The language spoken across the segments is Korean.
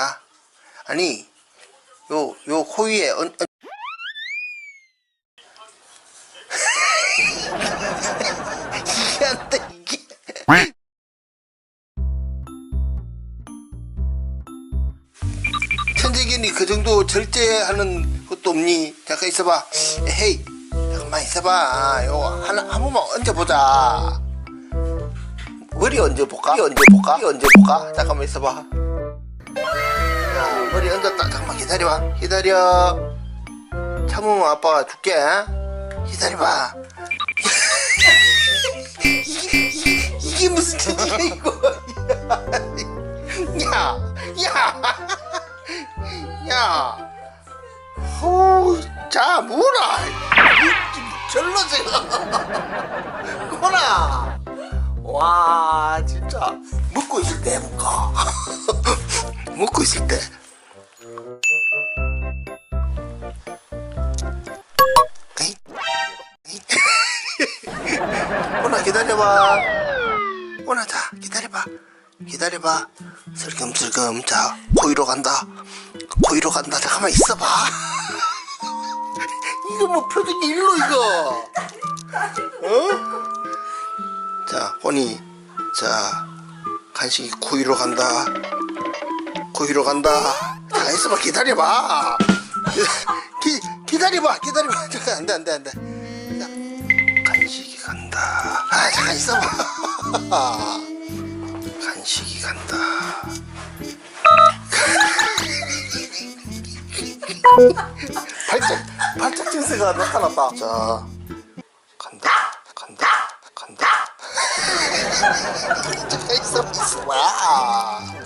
자, 아니, 요, 요코 위에, 얹, 얹... 이게 안 돼, 이게. 천재견이 그 정도 절제하는 것도 없니? 잠깐 있어봐. 헤이, 잠깐만 있어봐. 요거 하나, 한 번만 얹어보자. 머리 얹어볼까? 머리 얹어볼까? 머리 얹어볼까? 잠깐만 있어봐. 야, 머리 얹었다. 잠깐만 기다려봐. 기다려. 참으면 아빠가 줄게. 기다려봐. 이게, 이게, 무슨 짓이야, 이거. 야, 야, 야. 후, 자, 뭐라. 절로 지금. 거나. 와, 진짜. 먹고 있을 때 해볼까? 먹고 있을 때. 오나 기다려봐. 오나 자 기다려봐. 기다려봐. 슬금슬금 자 고이로 간다. 고이로 간다. 잠깐만 있어봐. 이거 뭐 표정이 일로 이거. 어? 자 호니 자 간식이 고이로 간다. 고이로 간다. 자 있어봐 기다려봐. 기, 기다려봐 기다려봐. 잠깐 안돼 안돼 안돼. 간식이 간다. 아 잠깐 있어봐. 간식이 간다. 발작 발작 증세가 나타났다. 자 간다 간다 간다. 잠깐 있어봐 있어봐.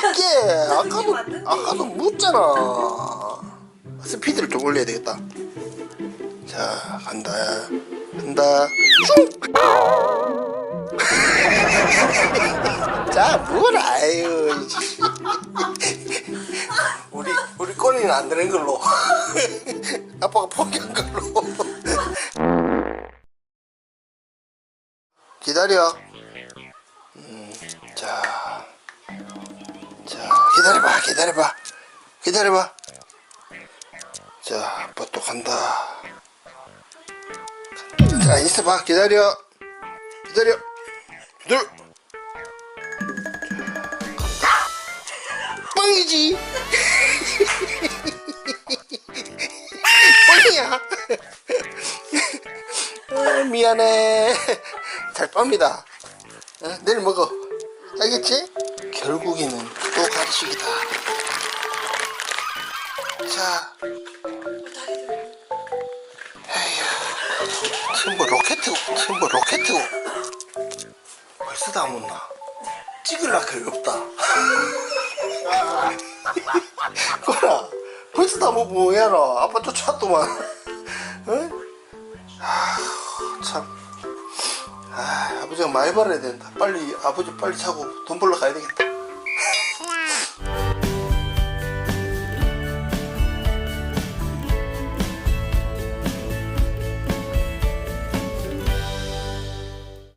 줄게. 아까도 아까도 묻잖아. 스피드를 좀 올려야 되겠다. 자 간다 간다 슝! 자 뭐라 아유 씨. 우리 우리 꼬리는 안 되는 걸로 아빠가 포기한 걸로 기다려 음, 자, 자 기다려봐 기다려봐. 기다려봐. 자 아빠 또 간다. 자 있어봐. 기다려. 기다려. 둘. 뻥이지. 뻥이야. 아, 미안해. 잘 빱니다. 어, 내일 먹어 알겠지? 결국에는 또 간식이다. 자. 에휴 지금 뭐 로켓이고 지금 뭐 로켓이고 벌써 다 묻나? 찍을라 그게 없다. 거라 벌써 다 뭐 뭐야라. 아빠 쫓아왔더만 아, 아버지가 많이 벌어야 된다. 빨리 아버지 빨리 자고 돈 벌러 가야 되겠다